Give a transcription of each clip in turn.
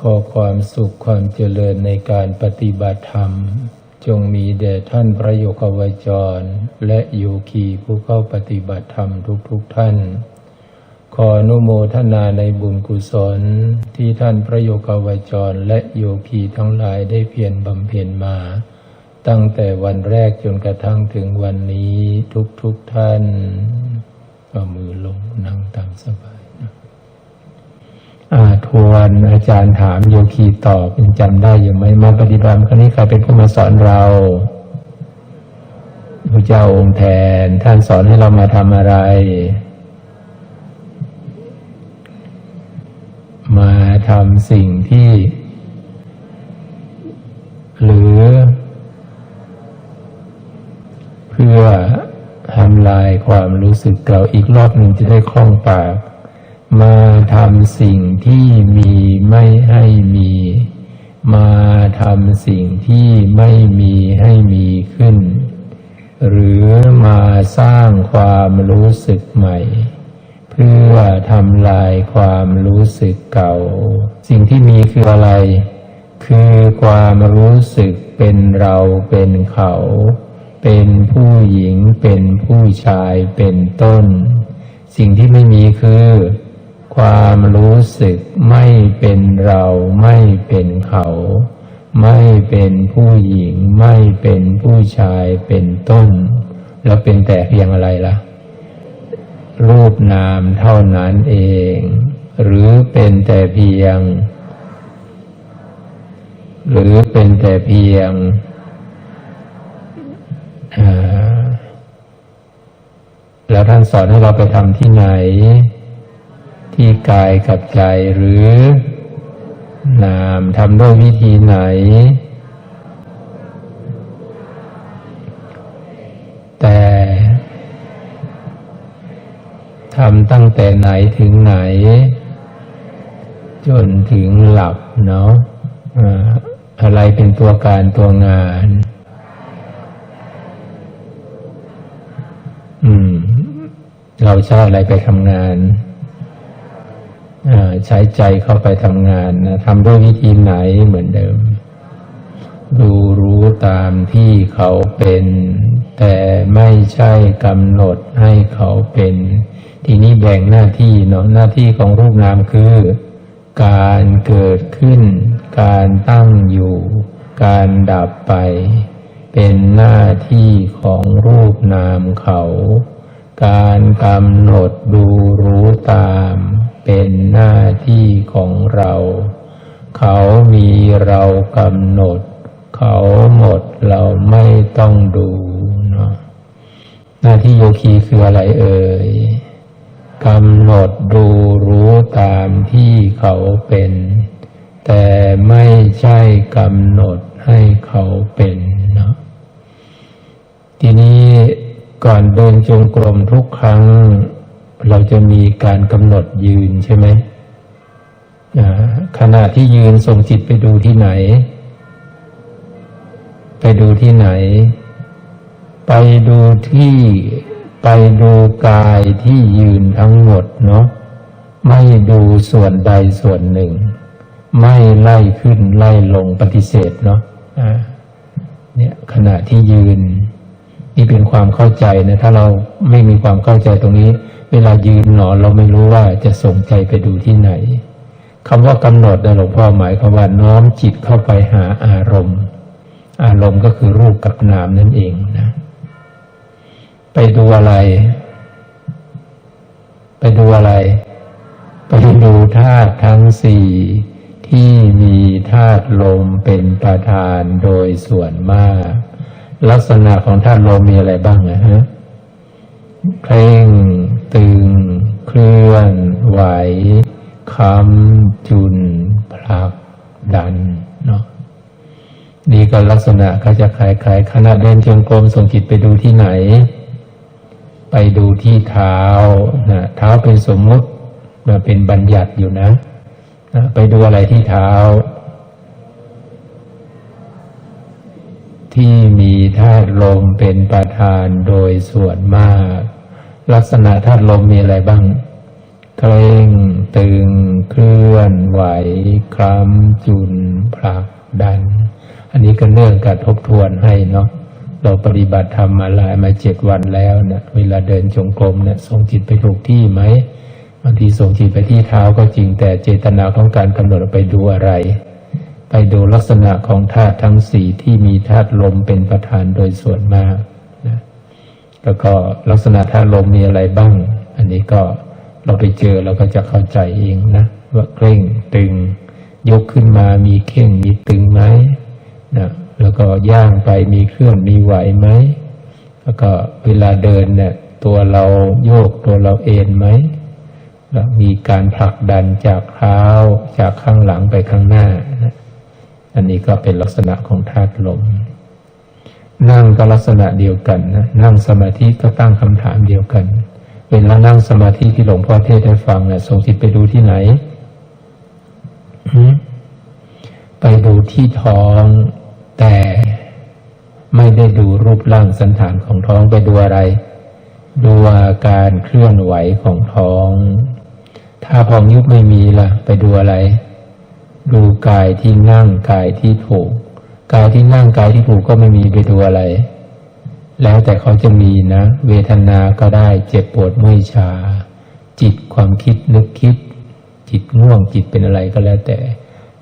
ขอความสุขความเจริญในการปฏิบัติธรรม จงมีแด่ท่านพระโยคาวจร และโยคีผู้เข้าปฏิบัติธรรมทุกๆทท่าน ขออนุโมทนาในบุญกุศลที่ท่านพระโยคาวจร และโยคีทั้งหลายได้เพียรบำเพ็ญมา ตั้งแต่วันแรกจนกระทั่งถึงวันนี้ทุกๆทท่านเอามือลงนั่งตามสบาย อาทวนอาจารย์ถามโยคีตอบยังจำได้อยู่ไหมมาปฏิบัติครั้งนี้ใครเป็นผู้มาสอนเราพระเจ้าองค์แทน ท่านสอนให้เรามาทำอะไร มาทำสิ่งที่ หรือ เพื่อทำลายความรู้สึกเก่าอีกรอบหนึ่งจะได้คล่องปาก มาทำสิ่งที่มีไม่ให้มี มาทำสิ่งที่ไม่มีให้มีขึ้น หรือมาสร้างความรู้สึกใหม่ เพื่อทำลายความรู้สึกเก่า สิ่งที่มีคืออะไร คือความรู้สึกเป็นเราเป็นเขา เป็นผู้หญิงเป็นผู้ชายเป็นต้น สิ่งที่ไม่มีคือ ความรู้สึกไม่เป็นเราไม่เป็นเขา ไม่เป็นผู้หญิง ไม่เป็นผู้ชายเป็นต้น แล้วเป็นแต่เพียงอะไรล่ะ รูปนามเท่านั้นเอง หรือเป็นแต่เพียง หรือเป็นแต่เพียงแล้วท่านสอนให้เราไปทำที่ไหน ที่กายกับใจหรือ นามทำด้วยวิธีไหน แต่ทำตั้งแต่ไหนถึงไหน จนถึงหลับเนาะอะไรเป็นตัวการตัวงาน อืม เราใช้อะไรไปทำงาน ใช้ใจเข้าไปทำงานนะทำด้วยวิธีไหนเหมือนเดิม ดูรู้ตามที่เขาเป็น แต่ไม่ใช่กำหนดให้เขาเป็น ทีนี้แบ่งหน้าที่เนาะหน้าที่ของรูปนามคือ การเกิดขึ้น การตั้งอยู่ การดับไป เป็นหน้าที่ของรูปนามเขา การกำหนดดูรู้ตาม เป็นหน้าที่ของเรา เขามีเรากำหนด เขาหมดเราไม่ต้องดูเนาะหน้าที่โยคีคืออะไรเอ่ยกำหนดดูรู้ตามที่เขาเป็น แต่ไม่ใช่กำหนดให้เขาเป็นเนาะทีนี้ก่อนเดินจงกรมทุกครั้ง เราจะมีการกำหนดยืนใช่ไหมขณะที่ยืนส่งจิตไปดูที่ไหน ไปดูที่ไหน ไปดูที่ไปดูกายที่ยืนทั้งหมดเนาะไม่ดูส่วนใดส่วนหนึ่ง ไม่ไล่ขึ้นไล่ลงปฏิเสธเนาะเนี่ยขณะที่ยืน นี่เป็นความเข้าใจนะ ถ้าเราไม่มีความเข้าใจตรงนี้ เวลายืนหนอนเราไม่รู้ว่าจะส่งใจไปดูที่ไหนคำว่ากำหนดนะหลวงพ่อหมายความว่าน้อมจิตเข้าไปหาอารมณ์ อารมณ์ก็คือรูปกับนามนั่นเองนะ ไปดูอะไร ไปดูอะไร ไปดูธาตุทั้งสี่ที่มีธาตุลมเป็นประธานโดยส่วนมาก ลักษณะของธาตุลมมีอะไรบ้างนะฮะเพ่ง ตึง เคลื่อนไหวคำจุนผลักดันเนาะนี่ก็ลักษณะก็จะคล้ายๆขณะเดินจงกรมส่งจิตไปดูที่ไหน ไปดูที่เท้านะเท้าเป็นสมมุติมาเป็นบัญญัติอยู่นะนะไปดูอะไรที่เท้า ที่มีธาตุลมเป็นประธานโดยส่วนมาก ลักษณะธาตุลมมีอะไรบ้างเคร่งตึง เคลื่อนไหว คล้ำจุนผลักดัน อันนี้ก็เนื่องกับทบทวนให้เนาะเราปฏิบัติธรรมมาหลายมาเจ็ดวันแล้วเนะี่ยเวลาเดินจงกรมเนะี่ยส่งจิตไปถูกที่ไหมบางทีส่งจิตไปที่เท้าก็จริงแต่เจตนาของการกำหนดไปดูอะไร ไปดูลักษณะของธาตุทั้งสี่ที่มีธาตุลมเป็นประธานโดยส่วนมาก แล้วก็ลักษณะธาตุลมมีอะไรบ้าง อันนี้ก็เราไปเจอเราก็จะเข้าใจเองนะ ว่าเคร่งตึง ยกขึ้นมามีเข่งมีตึงไหมนะแล้วก็ย่างไปมีเคลื่อนมีไหวไหมแล้วก็เวลาเดินเนี่ยตัวเราโยกตัวเราเอ็นไหมแล้วมีการผลักดันจากเท้าจากข้างหลังไปข้างหน้านะอันนี้ก็เป็นลักษณะของธาตุลม นั่งก็ลักษณะเดียวกันนะนั่งสมาธิก็ตั้งคำถามเดียวกัน เวลานั่งสมาธิที่หลวงพ่อเทศให้ฟังเนี่ยส่งจิตไปดูที่ไหนไปดูที่ท้อง แต่ไม่ได้ดูรูปร่างสันฐานของท้องไปดูอะไร ดูอาการเคลื่อนไหวของท้อง ถ้าพองยุบไม่มีล่ะ ไปดูอะไร ดูกายที่นั่งกายที่ถูก กายที่นั่งกายที่ถูกก็ไม่มีไปดูอะไร แล้วแต่เขาจะมีนะ เวทนาก็ได้เจ็บปวดเมื่อยชา จิตความคิดนึกคิด จิตง่วงจิตเป็นอะไรก็แล้วแต่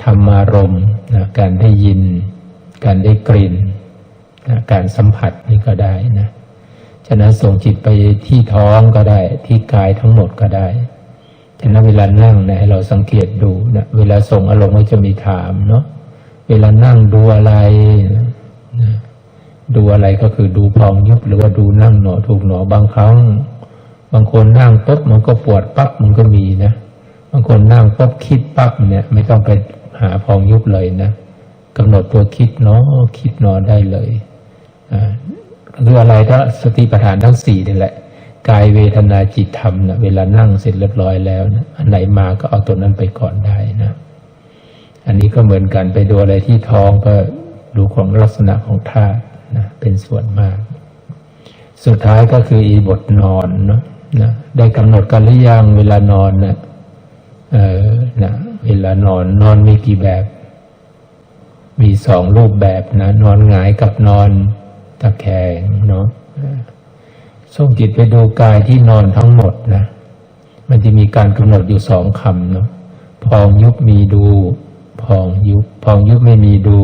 ธรรมารมนะการได้ยิน การได้กลิ่นนะการสัมผัสนี่ก็ได้นะฉะนั้นส่งจิตไปที่ท้องก็ได้ ที่กายทั้งหมดก็ได้ฉะนั้นเวลานั่งนะให้เราสังเกตดูนะเวลาส่งอารมณ์ก็จะมีถามเนาะ เวลานั่งดูอะไร ดูอะไรก็คือดูพองยุบหรือว่าดูนั่งหนอถูกหนอบางครั้ง บางคนนั่งปุ๊บมันก็ปวดปั๊บมันก็มีนะ บางคนนั่งปุ๊บคิดปั๊บเนี่ย ไม่ต้องไปหาพองยุบเลยนะกำหนดตัวคิดเนาะคิดนอนได้เลยอ่าคืออะไรถ้าสติปัฏฐานทั้งสี่นี่แหละกายเวทนาจิตธรรมนะเวลานั่งเสร็จเรียบร้อยแล้วนะอันไหนมาก็เอาตัวนั้นไปก่อนได้นะ อันนี้ก็เหมือนกันไปดูอะไรที่ท้องก็ดูของลักษณะของธาตุนะเป็นส่วนมาก สุดท้ายก็คืออีบทนอนเนาะนะได้กำหนดกันหรือยังเวลานอนนะเออนะเวลานอนนอนมีกี่แบบ มีสองรูปแบบนะนอนหงายกับนอนตะแคงเนาะส่งจิตไปดูกายที่นอนทั้งหมดนะ มันจะมีการกำหนดอยู่สองคำเนาะพองยุบมีดู องยุบพองยุบไม่มีดู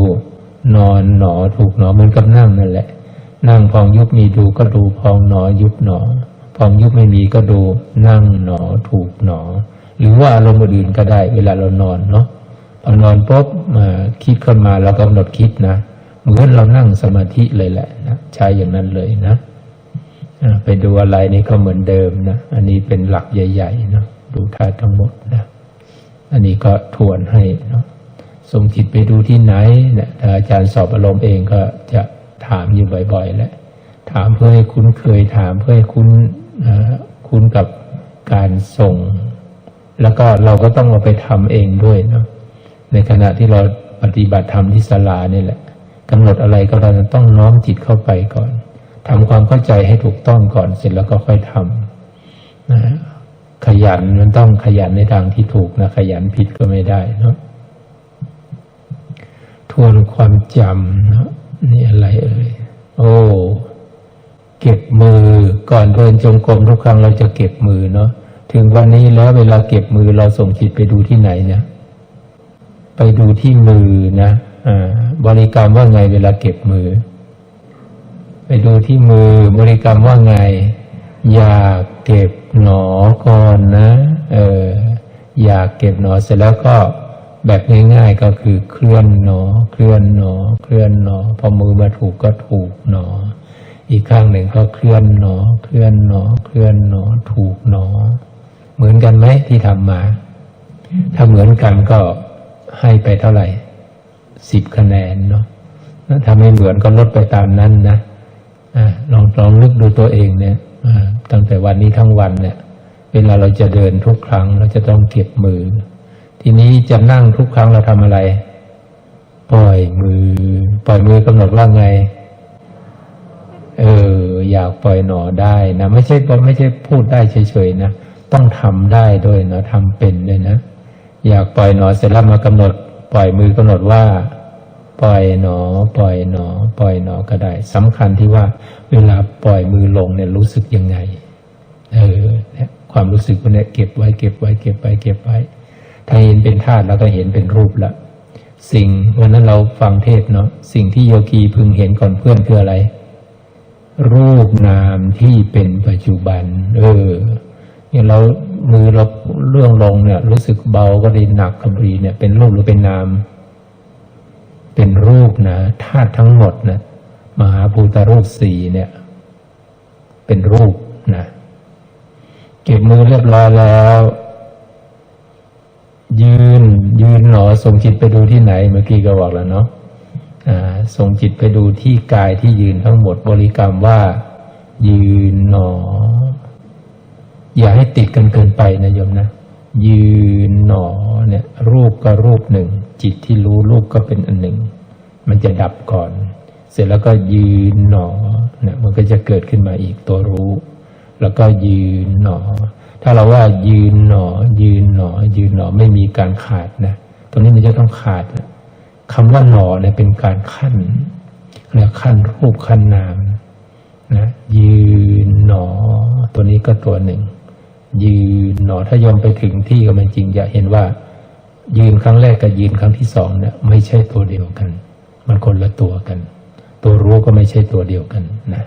นอนหนอถูกหนอเหมือนกับนั่งนั่นแหละ นั่งพองยุบมีดูก็ดูพองหนอยุบหนอ พองยุบไม่มีก็ดู นั่งหนอถูกหนอ หรือว่าอารมณ์อื่นก็ได้ เวลาเรานอนเนาะพอนอนปุ๊บมาคิดขึ้นมาเรากำหนดคิดนะเหมือนเรานั่งสมาธิเลยแหละนะใช้อย่างนั้นเลยนะไปดูอะไรนี่ก็เหมือนเดิมนะ อันนี้เป็นหลักใหญ่ๆเนาะดูธาตุทั้งหมดนะ อันนี้ก็ทวนให้เนาะ ส่งจิตไปดูที่ไหนเนี่ยอาจารย์สอบอารมณ์เองก็จะถามอยู่บ่อยๆแหละถามเพื่อให้คุ้นเคยถามเพื่อให้คุ้นคุ้นกับการส่ง แล้วก็เราก็ต้องเอาไปทำเองด้วยเนาะในขณะที่เราปฏิบัติธรรมที่ศาลานี่แหละกำหนดอะไรก็เราจะต้องน้อมจิตเข้าไปก่อนทำความเข้าใจให้ถูกต้องก่อนเสร็จแล้วก็ค่อยทำนะขยันมันต้องขยันในทางที่ถูกนะขยันผิดก็ไม่ได้เนาะ วนความจำนะนี่อะไรเอ่ยโอ้เก็บมือก่อนเดินจงกรมทุกครั้งเราจะเก็บมือเนาะถึงวันนี้แล้วเวลาเก็บมือเราส่งจิตไปดูที่ไหนเนี่ยไปดูที่มือนะอ่าบริกรรมว่าไงเวลาเก็บมือ ไปดูที่มือบริกรรมว่าไง อยากเก็บหนอก่อนนะ เอออยากเก็บหนอเสร็จแล้วก็ แบบง่ายๆก็คือเคลื่อนหนอ เคลื่อนหนอ เคลื่อนหนอ พอมือมาถูกก็ถูกหนอ อีกข้างหนึ่งก็เคลื่อนหนอ เคลื่อนหนอ เคลื่อนหนอ ถูกหนอ เหมือนกันไหมที่ทำมา ถ้าเหมือนกันก็ให้ไปเท่าไหร่สิบคะแนนเนาะถ้าไม่เหมือนก็ลดไปตามนั้นนะอลองลองนึกดูตัวเองเนี่ยตั้งแต่วันนี้ทั้งวันเนี่ย เวลาเราจะเดินทุกครั้งเราจะต้องเก็บมือ ทีนี้จะนั่งทุกครั้งเราทำอะไร ปล่อยมือ ปล่อยมือกำหนดว่าไง เออ อยากปล่อยหนอได้นะไม่ใช่ไม่ใช่พูดได้เฉยๆนะต้องทำได้ด้วยนะทำเป็นด้วยนะอยากปล่อยหนอเสร็จแล้วมากำหนด ปล่อยมือกำหนดว่า ปล่อยหนอ ปล่อยหนอ ปล่อยหนอก็ได้สำคัญที่ว่า เวลาปล่อยมือลงเนี่ยรู้สึกยังไง เออเนี่ยความรู้สึกพวกนี้เก็บไว้เก็บไว้เก็บไว้เก็บไว้ ถ้าเห็นเป็นธาตุแล้วก็เห็นเป็นรูปละ สิ่งวันนั้นเราฟังเทศเนาะสิ่งที่โยคีพึงเห็นก่อนเพื่อนคืออะไร รูปนามที่เป็นปัจจุบัน เออเนี่ยเรามือเราเรื่องลงเนี่ย รู้สึกเบาก็ดีหนักก็ดีเนี่ย เป็นรูปหรือเป็นนาม เป็นรูปนะธาตุทั้งหมดนะมหาภูตรูปสี่เนี่ย เป็นรูปนะเก็บมือเรียบร้อยแล้ว ยืนยืนหนอส่งจิตไปดูที่ไหนเมื่อกี้ก็บอกแล้วเนาะส่งจิตไปดูที่กายที่ยืนทั้งหมดบริกรรมว่า ยืนหนอ อย่าให้ติดกันเกินไปนะโยมนะ ยืนหนอเนี่ย รูปก็รูปหนึ่ง จิตที่รู้รูปก็เป็นอันหนึ่ง มันจะดับก่อน เสร็จแล้วก็ยืนหนอเนี่ยมันก็จะเกิดขึ้นมาอีกตัวรู้ แล้วก็ยืนหนอ ถ้าเราว่ายืนหนอ ยืนหนอ ยืนหนอไม่มีการขาดนะตรงนี้มันจะต้องขาดนะคำว่าหนอเนี่ยเป็นการขั้นเรียกขั้นรูปขั้นนามนะยืนหนอ ตัวนี้ก็ตัวหนึ่ง ยืนหนอถ้ายอมไปถึงที่ก็มันจริงจะเห็นว่า ยืนครั้งแรกกับยืนครั้งที่สองเนี่ยไม่ใช่ตัวเดียวกัน มันคนละตัวกัน ตัวรู้ก็ไม่ใช่ตัวเดียวกันนะ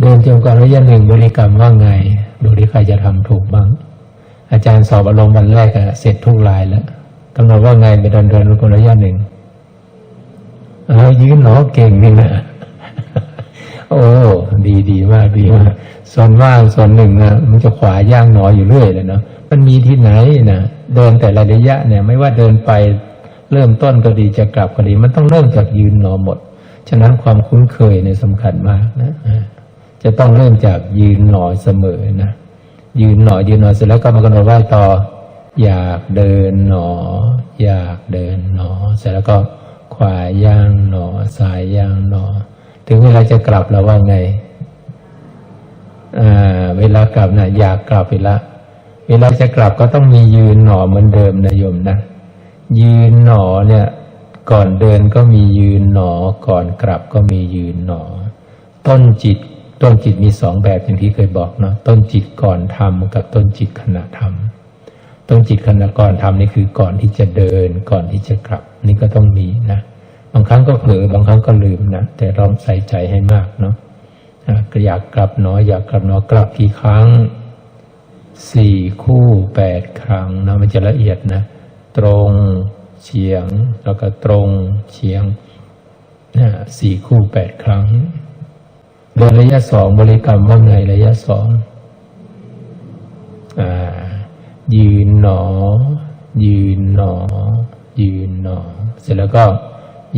เดินจงกรมระยะหนึ่งบริกรรมว่าไง ดูที่ใครจะทำถูกบ้าง อาจารย์สอบอารมณ์วันแรกอะเสร็จทุกลายแล้วกำหนดว่าไงไปเดินเดินกรมระยะหนึ่งเออยืนหนอเก่งนี่นะโอ้ดีดีมากดีมากส่วนว่างส่วนหนึ่งนะมันจะขวาย่างหนออยู่เรื่อยเลยเนาะมันมีที่ไหนนะเดินแต่ละระยะเนี่ย ไม่ว่าเดินไปเริ่มต้นก็ดีจะกลับก็ดี มันต้องเริ่มจากยืนหนอหมด ฉะนั้นความคุ้นเคยเนี่ยสำคัญมากนะ จะต้องเริ่มจากยืนหนอเสมอนะ ยืนหนอยืนหนอเสร็จแล้วก็มากำหนดว่าต่อ อยากเดินหนอ อยากเดินหนอ เสร็จแล้วก็ขวาย่างหนอซ้ายย่างหนอ ถึงเวลาจะกลับแล้วว่าไงเวลากลับนะอยากกลับไปละเวลาจะกลับก็ต้องมียืนหนอเหมือนเดิมนะโยมนะ ยืนหนอเนี่ย ก่อนเดินก็มียืนหนอ ก่อนกลับก็มียืนหนอ ต้นจิต ต้นจิตมีสองแบบอย่างที่เคยบอกเนาะต้นจิตก่อนทำกับต้นจิตขณะทำต้นจิตขณะก่อนทำนี่คือก่อนที่จะเดินก่อนที่จะกลับ นี่ก็ต้องมีนะบางครั้งก็เผลอบางครั้งก็ลืมนะแต่ลองใส่ใจให้มากเนาะก็อยากกลับเนาะอยากกลับเนาะกลับกี่ครั้งสี่คู่แปดครั้งนะมันจะละเอียดนะตรงเฉียงแล้วก็ตรงเฉียงนะสี่คู่แปดครั้ง โดยระยะสองบริกรรมว่าไงระยะสองอยืนหนอ ยืนหนอ ยืนหนอ เสร็จแล้วก็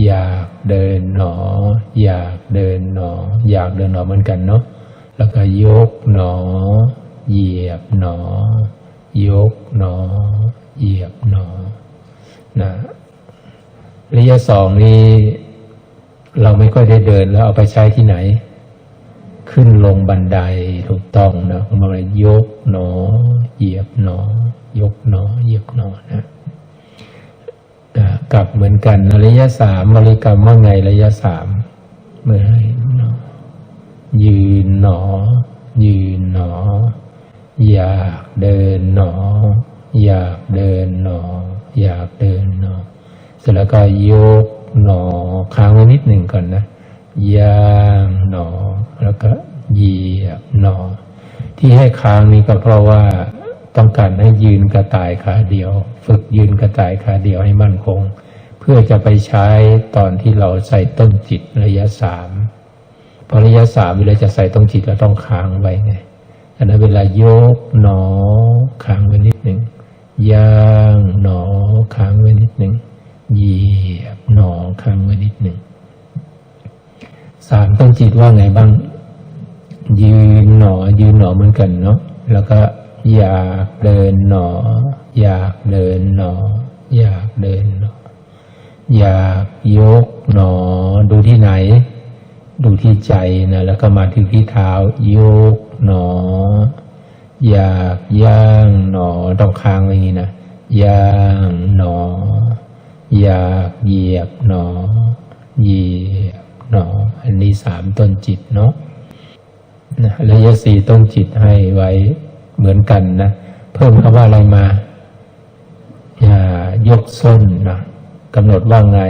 อยากเดินหนอ อยากเดินหนอ อยากเดินหนอเหมือนกันเนาะแล้วก็ยกหนอ เหยียบหนอ ยกหนอ เหยียบหนอนะระยะสองนี้เราไม่ค่อยได้เดินแล้วเอาไปใช้ที่ไหน ขึ้นลงบันไดถูกต้องนะมาเลยยกหนอ เหยียบหนอ ยกหนอ เหยียบหนอนะกลับเหมือนกันระยะสามบริกรรมว่าไงระยะสามเมื่อไรหนอ ยืนหนอ ยืนหนอ อยากเดินหนอ อยากเดินหนอ อยากเดินหนอ เสร็จแล้วก็ยกหนอค้างไว้นิดหนึ่งก่อนนะย่างหนอ แล้วก็เหยียบนอ ที่ให้ค้างนี้ก็เพราะว่าต้องการให้ยืนกระต่ายขาเดียว ฝึกยืนกระต่ายขาเดียวให้มั่นคง เพื่อจะไปใช้ตอนที่เราใส่ต้นจิตระยะสามพอระยะสามเวลาจะใส่ต้นจิตเราต้องค้างไว้ไงอันนั้นเวลายกหนอค้างไว้นิดหนึ่งย่างหนอค้างไว้นิดหนึ่งเหยียบหนอสามต้นจิตว่าไงบ้าง ยืนหนอยืนหนอเหมือนกันเนาะแล้วก็อยากเดินหนอ อยากเดินหนอ อยากเดินหนอ อยากยกหนอ ดูที่ไหน ดูที่ใจนะแล้วก็มาที่ที่เท้ายกหนอ อยากย่างหนอต้องค้างไว้อย่างนี้นะย่างหนอ อยากเหยียบหนอ เหยียบหนอ อันนี้สามต้นจิตเนาะ นะระยะสี่ต้นจิตให้ไว้เหมือนกันนะเพิ่มคำว่าอะไรมาอย่ายกส้นนะกำหนดว่าไง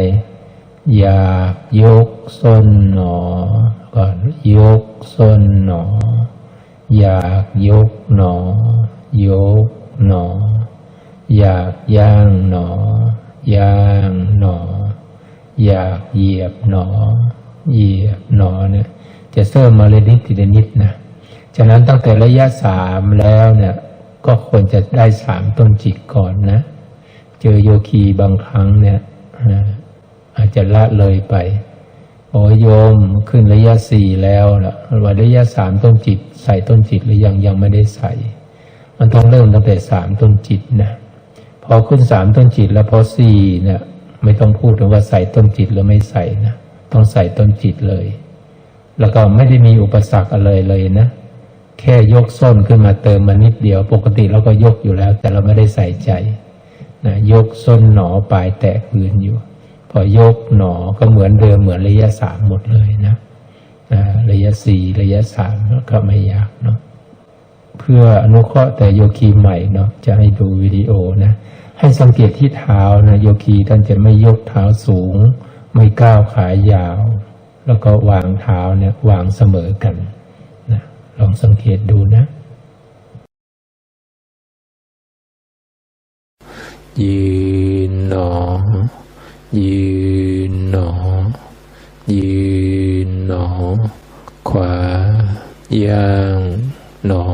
อย่ายกส้นหนอก่อนยกส้นหนอ อยากยกหนอ ยกหนอ อยากย่างหนอ ย่างหนอ อยากเหยียบหนอ เหยียบหนอเนี่ย จะเสริมมาเลนิดทีละนิดนะฉะนั้นตั้งแต่ระยะสามแล้วเนี่ยก็ควรจะได้สามต้นจิตก่อนนะ เจอโยคีบางครั้งเนี่ยอาจจะละเลยไปโอ้โยมขึ้นระยะสี่แล้วล่ะว่าระยะสามต้นจิต ใส่ต้นจิตหรือยังยังไม่ได้ใส่ มันต้องเริ่มตั้งแต่สามต้นจิตนะพอขึ้นสามต้นจิตแล้วพอสี่เนี่ยไม่ต้องพูดถึงว่าใส่ต้นจิตหรือไม่ใส่นะต้องใส่ต้นจิตเลย แล้วก็ไม่ได้มีอุปสรรคอะไรเลยนะ แค่ยกส้นขึ้นมาเติมมานิดเดียว ปกติเราก็ยกอยู่แล้ว แต่เราไม่ได้ใส่ใจนะยกส้นหนอปลายแตะพื้นอยู่ พอยกหนอก็เหมือนเดิมเหมือนระยะสามหมดเลยนะนะระยะสี่ระยะสามก็ไม่ยากเนาะเพื่ออนุเคราะห์แต่โยคีใหม่เนาะจะให้ดูวิดีโอนะให้สังเกตที่เท้านะโยคีท่านจะไม่ยกเท้าสูง ไม่ก้าวขายาว แล้วก็วางเท้าเนี่ยวางเสมอกันนะลองสังเกตดูนะ ยืนหนอ ยืนหนอ ยืนหนอ ขวา ย่างหนอ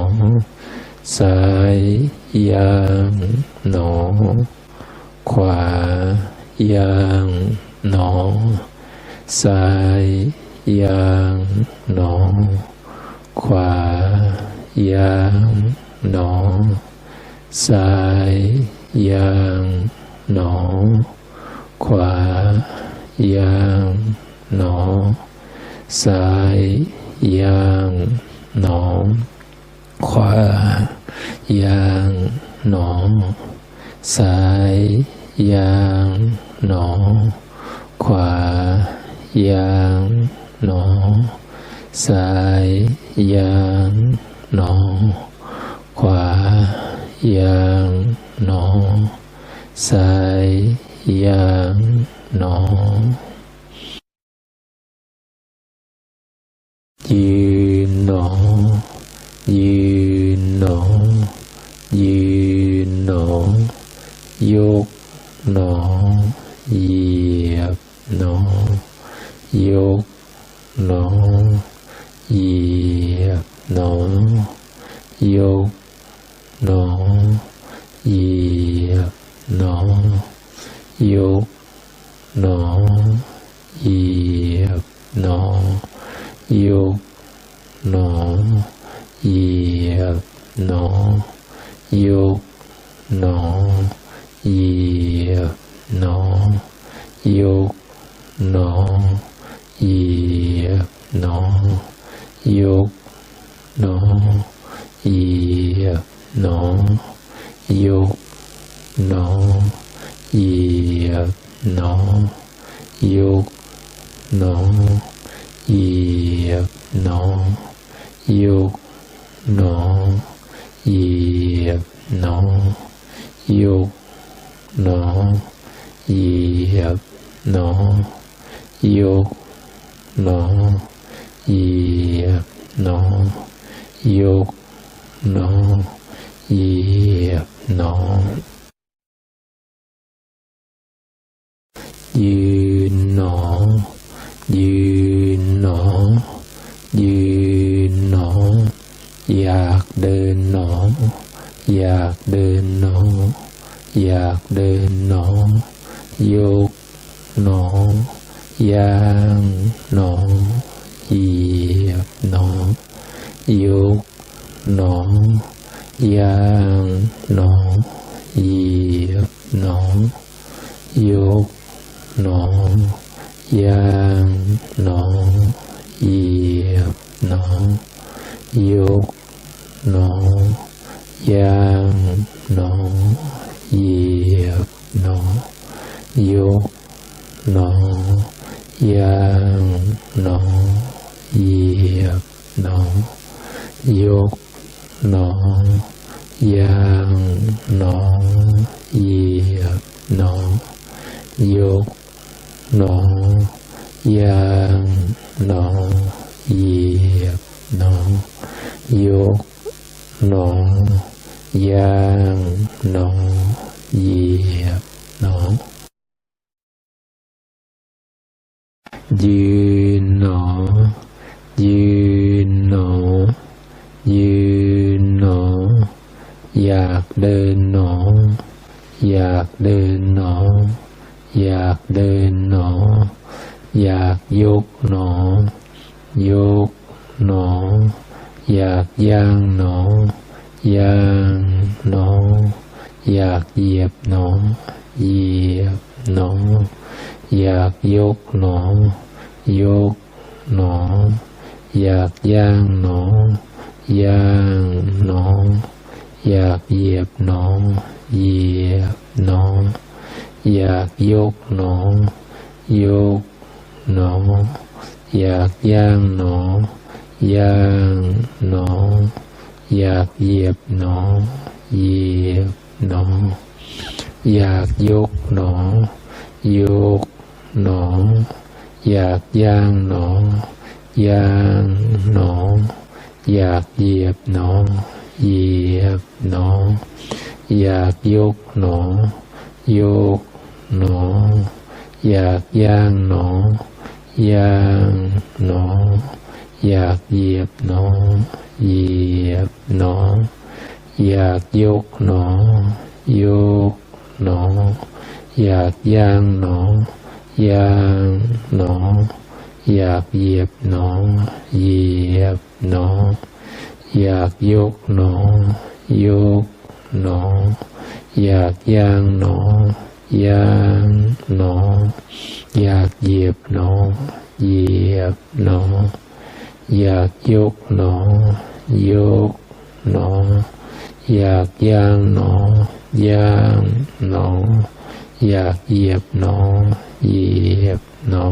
ซ้าย ย่างหนอ ขวา ย่างหนอ ซ้ายยางหนอ ขวายางหนอซ้ายยางหนอ ขวายางหนอซ้ายยางหนอ ขวายางหนอซ้ายยางหนอ ขวา ย่างหนอซ้ายย่างหนอ ขวาย่างหนอซ้ายย่างหนอ ยืนหนอ ยืนหนอ ยืนหนอ ยกหนอ เหยียบหนอ ยกหนอเหยียบหนอยกหนอเหยียบหนอยกหนอเหยียบหนอยกหนอเหยียบหนอยกหนอเหยียบหนอยกหนอ เหยียบหนอยกหนอเหยียบหนอยกหนอเหยียบหนอยกหนอเหยียบหนอยกหนอเหยียบหนอยกหนอเหยียบหนอยก nó diệp nó dục nó diệp nó dư nó dư nó dư nó giạc đền nó, giạc đền nó, giạc đơn nó, dục nó. ย่างหนอเหยียบหนอ ยุกหนอย่างหนอเหยียบหนอ ยุกหนอย่างหนอเหยียบหนอ ยุกหนอย่างหนอเหยียบหนอ ยุกหนอ ย่างหนอเหยียบหนอยกหนอย่า ยืนหนอ ยืนหนอ ยืนหนอ อยากเดินหนอ อยากเดินหนอ อยากเดินหนอ อยากยกหนอ ยกหนอ อยากย่างหนอ ย่างหนอ อยากเหยียบหนอ เหยียบหนออยากยกหนอ ยกหนอ อยากย่างหนอ ย่างหนอ อยากเหยียบหนอ เหยียบหนอ อยากยกหนอ ยกหนอ อยากย่างหนอ ย่างหนอ อยากเหยียบหนอ เหยียบหนอ อยากยกหนอ ยกหนอ อยากย่างหนอย่างหนอ อยากเหยียบหนอ เหยียบหนอ อยากยกหนอ ยกหนอ อยากย่างหนอย่างหนอ อยากเหยียบหนอ เหยียบหนอ อยากยกหนอ ยกหนอ อยากย่างหนอ ย่างหนอ อยากเหยียบหนอ เหยียบหนอ อยากยกหนอ ยกหนอ อยากย่างหนอ ย่างหนอ อยากเหยียบหนอ เหยียบหนอ อยากยกหนอ ยกหนอ อยากย่างหนอ ย่างหนอ อยากเหยียบหนอเหยียบหนอ